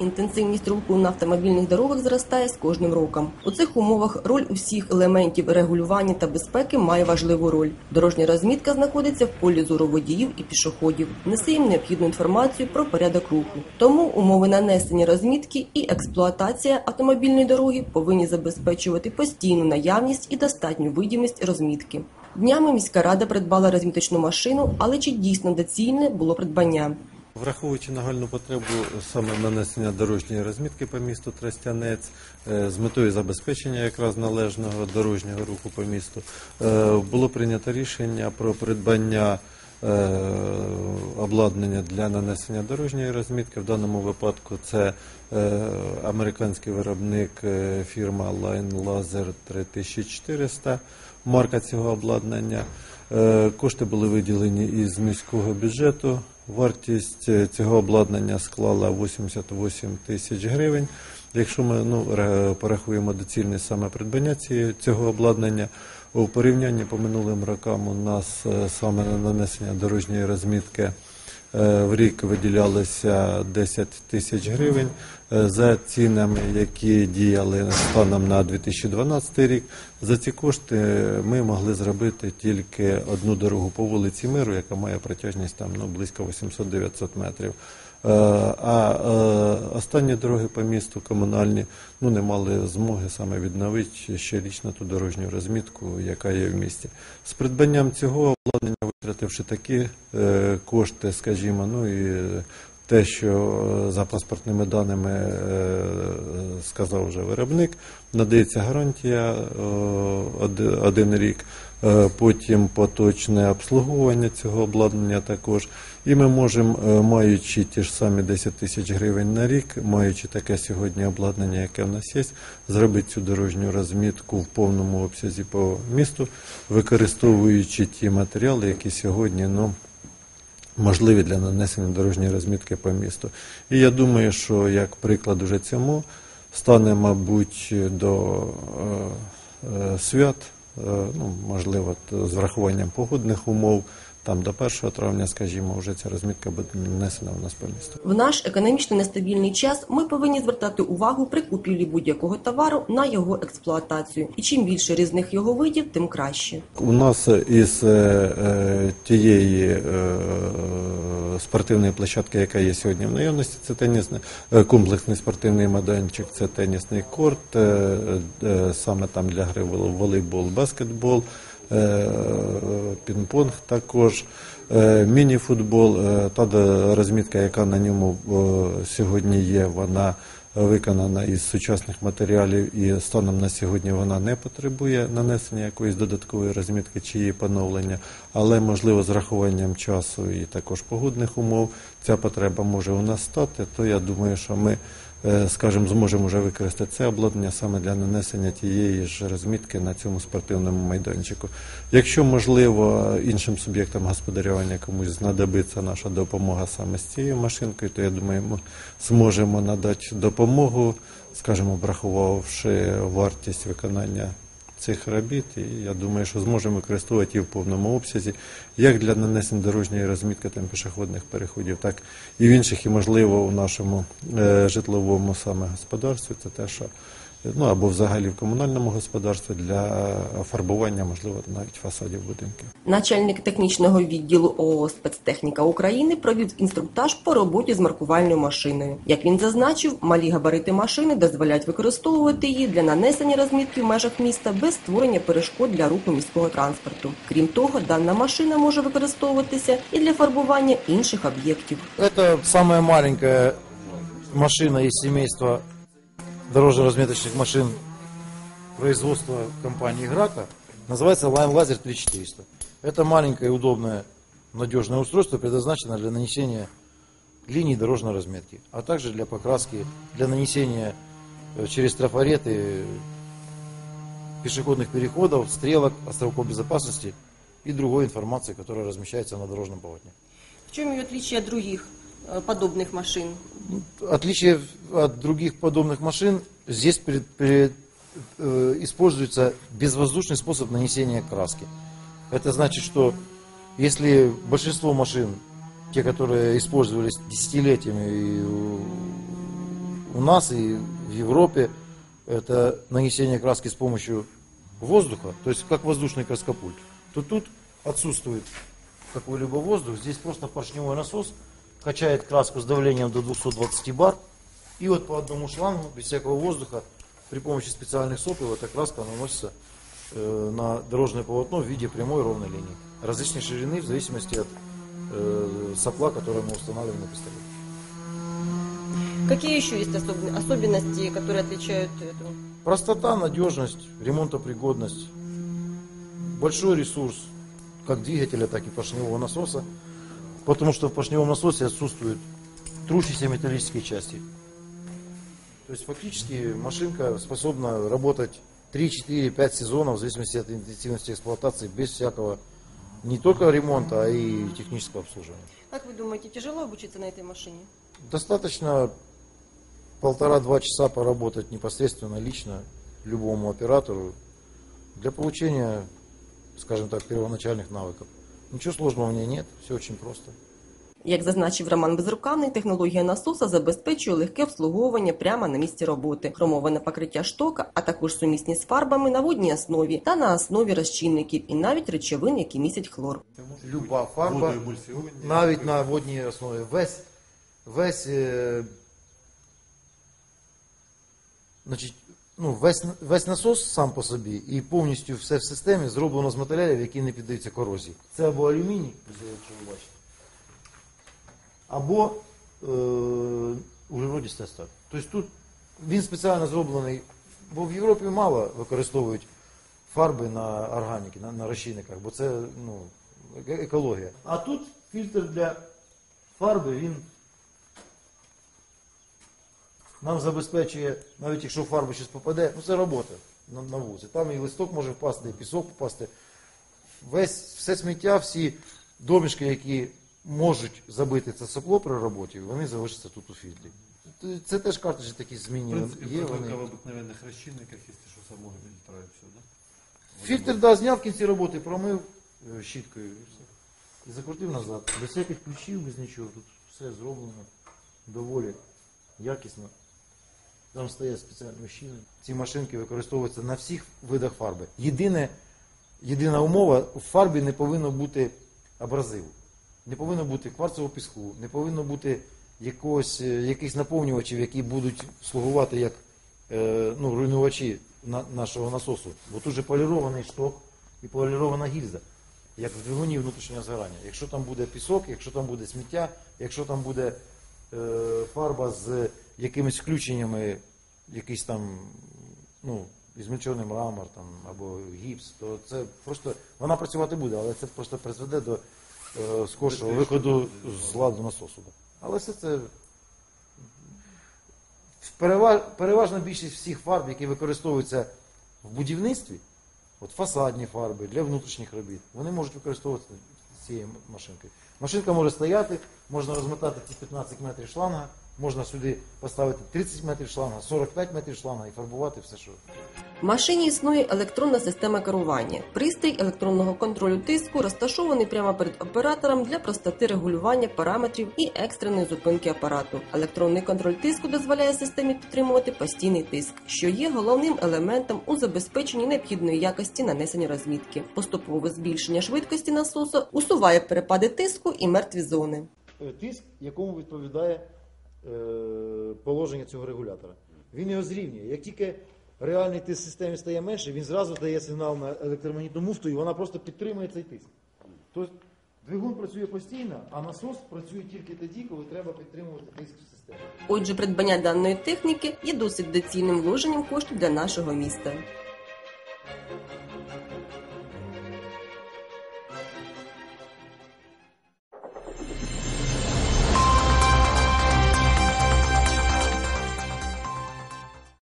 інтенсивність руху на автомобільних дорогах зростає з кожним роком. У цих умовах роль усіх елементів регулювання та безпеки має важливу роль. Дорожня розмітка знаходиться в полі зору водіїв і пішоходів, несе їм необхідну інформацію про порядок руху. Тому умови нанесення розмітки і експлуатація автомобільної дороги повинні забезпечувати постійну наявність і достатню видимість розмітки. Днями міська рада придбала розміточну машину, але чи дійсно доцільне було придбання? Враховуючи нагальну потребу саме нанесення дорожньої розмітки по місту Тростянець е, з метою забезпечення якраз належного дорожнього руху по місту, е, було прийнято рішення про придбання обладнання для нанесення дорожньої розмітки. В даному випадку це е, американський виробник е, фірма Line Laser 3400, марка цього обладнання. Е, Кошти були виділені із міського бюджету. Вартість е, цього обладнання склала 88 тисяч гривень. Якщо ми ну, порахуємо доцільність саме придбання цього обладнання, у порівнянні по минулим рокам у нас е, саме на нанесення дорожньої розмітки е, в рік виділялося 10 тисяч гривень. Е, За цінами, які діяли станом на 2012 рік, за ці кошти ми могли зробити тільки одну дорогу по вулиці Миру, яка має протяжність там ну, близько 800-900 метрів. Е, А е, останні дороги по місту комунальні ну, не мали змоги саме відновити щорічно ту дорожню розмітку, яка є в місті. З придбанням цього обладнання, витративши такі е, кошти, скажімо, ну і те, що за паспортними даними сказав вже виробник, надається гарантія е, один рік, е, потім поточне обслуговування цього обладнання також. І ми можемо, е, маючи ті ж самі 10 тисяч гривень на рік, маючи таке сьогодні обладнання, яке в нас є, зробити цю дорожню розмітку в повному обсязі по місту, використовуючи ті матеріали, які сьогодні ну, можливі для нанесення дорожньої розмітки по місту. І я думаю, що як приклад уже цьому стане, мабуть, до е, е, свят, е, ну, можливо, з врахуванням погодних умов, там до 1 травня, скажімо, вже ця розмітка буде нанесена у нас по місту. В наш економічно нестабільний час ми повинні звертати увагу при купівлі будь-якого товару на його експлуатацію. І чим більше різних його видів, тим краще. У нас із е, е, тієї е, спортивної площадки, яка є сьогодні в наявності, це тенісний е, комплексний спортивний майданчик, це тенісний корт, е, е, саме там для гри вол- волейбол, баскетбол, пінг-понг також. е, Міні-футбол, е, та розмітка, яка на ньому е, сьогодні є, вона виконана із сучасних матеріалів і станом на сьогодні вона не потребує нанесення якоїсь додаткової розмітки чи її поновлення, але можливо з рахуванням часу і також погодних умов ця потреба може у нас стати, то я думаю, що ми е, скажімо, зможемо вже використати це обладнання саме для нанесення тієї ж розмітки на цьому спортивному майданчику. Якщо можливо іншим суб'єктам господарювання комусь знадобиться наша допомога саме з цією машинкою, то я думаю, ми зможемо надати допомогу, скажімо, врахувавши вартість виконання цих робіт, і я думаю, що зможемо використовувати її в повному обсязі, як для нанесення дорожньої розмітки там пішохідних переходів, так і в інших, і можливо у нашому е, житловому саме господарстві. Це те, що ну або взагалі в комунальному господарстві для фарбування, можливо, навіть фасадів будинків. Начальник технічного відділу ООО «Спецтехніка України провів інструктаж по роботі з маркувальною машиною. Як він зазначив, малі габарити машини дозволяють використовувати її для нанесення розмітки в межах міста без створення перешкод для руху міського транспорту. Крім того, дана машина може використовуватися і для фарбування інших об'єктів. Это самая маленькая машина из семейства дорожно-разметочных машин производства компании Грака. Называется Line Laser 3400. Это маленькое, удобное, надежное устройство, предназначено для нанесения линий дорожной разметки, а также для покраски, для нанесения э, через трафареты пешеходных переходов, стрелок, островков безопасности и другой информации, которая размещается на дорожном полотне. В чому її відрізняє від других подобних машин? Отличие от других подобных машин, здесь пред- пред- э, используется безвоздушный способ нанесения краски. Это значит, что если большинство машин, те, которые использовались десятилетиями и у нас и в Европе это нанесение краски с помощью воздуха, то есть как воздушный краскопульт, то тут отсутствует какой-либо воздух. Здесь просто поршневой насос качает краску с давлением до 220 бар. И вот по одному шлангу, без всякого воздуха, при помощи специальных сопел эта краска наносится э, на дорожное полотно в виде прямой ровной линии. Различной ширины в зависимости от э, сопла, который мы устанавливаем на пистолет. Какие еще есть особ- особенности, которые отличают эту? Простота, надежность, ремонтопригодность, большой ресурс как двигателя, так и поршневого насоса, потому что в поршневом насосе отсутствуют трущиеся металлические части. То есть фактически машинка способна работать 3, 4, 5 сезонов в зависимости от интенсивности эксплуатации без всякого не только ремонта, а и технического обслуживания. Как вы думаете, тяжело обучиться на этой машине? Достаточно полтора-два часа поработать непосредственно лично любому оператору для получения, скажем так, первоначальных навыков. Ничего сложного в ней нет, все очень просто. Як зазначив Роман Безрукавний, технологія насоса забезпечує легке обслуговування прямо на місці роботи, хромоване покриття штока, а також сумісність з фарбами на водній основі та на основі розчинників і навіть речовин, які містять хлор. Люба фарба, навіть на водній основі. Весь, весь, е, значить, ну, весь, весь насос сам по собі і повністю все в системі зроблено з матеріалів, які не піддаються корозії. Це або алюміній, якщо ви бачите, або е, углеродіста. Тобто тут він спеціально зроблений, бо в Європі мало використовують фарби на органіки, на, на розчинниках, бо це ну, е- екологія. А тут фільтр для фарби, він нам забезпечує, навіть якщо фарба щось попаде, ну це робота на, на вулиці. Там і листок може впасти, і пісок попасти. Весь, все сміття, всі домішки, які можуть забити це сопло при роботі, вони залишаться тут у фільтрі. Це- теж картриджі такі В змінні. Є вони. в обыкновенных расчинниках, если что, самого фильтра и все, да? Фільтр да, зняв в кінці роботи, промив е, щіткою і все. І закрутив назад. Без всяких ключів, без нічого. Тут все зроблено доволі якісно. Там стоять спеціальні щіли. Ці машинки використовуються на всіх видах фарби. Єдине, єдина умова, у фарбі не повинно бути абразиву. Не повинно бути кварцевого піску, не повинно бути якогось, е, якихось наповнювачів, які будуть слугувати як е, ну, руйнувачі на, нашого насосу. Бо тут же полірований шток і полірована гільза, як в двигуні внутрішнього згорання. Якщо там буде пісок, якщо там буде сміття, якщо там буде фарба з якимись включеннями, якийсь там ну, ізмельчений мрамор там, або гіпс, то це просто вона працювати буде, але це просто призведе до е, скоршого виходу з ладу насосу. Але все це переваж, переважна більшість всіх фарб, які використовуються в будівництві, от фасадні фарби для внутрішніх робіт, вони можуть використовуватися цією машинкою. Машинка може стояти, можна розмотати ці 15 метрів шланга, можна сюди поставити 30 метрів шланга, 45 метрів шланга і фарбувати все, що. В машині існує електронна система керування. Пристрій електронного контролю тиску розташований прямо перед оператором для простоти регулювання параметрів і екстреної зупинки апарату. Електронний контроль тиску дозволяє системі підтримувати постійний тиск, що є головним елементом у забезпеченні необхідної якості нанесення розмітки. Поступове збільшення швидкості насосу усуває перепади тиску і мертві зони. Тиск, якому відповідає положення цього регулятора. Він його зрівнює. Як тільки реальний тиск в системі стає менше, він зразу дає сигнал на електромагнітну муфту і вона просто підтримує цей тиск. Тобто двигун працює постійно, а насос працює тільки тоді, коли треба підтримувати тиск в системі. Отже, придбання даної техніки є досить доцільним вложенням коштів для нашого міста.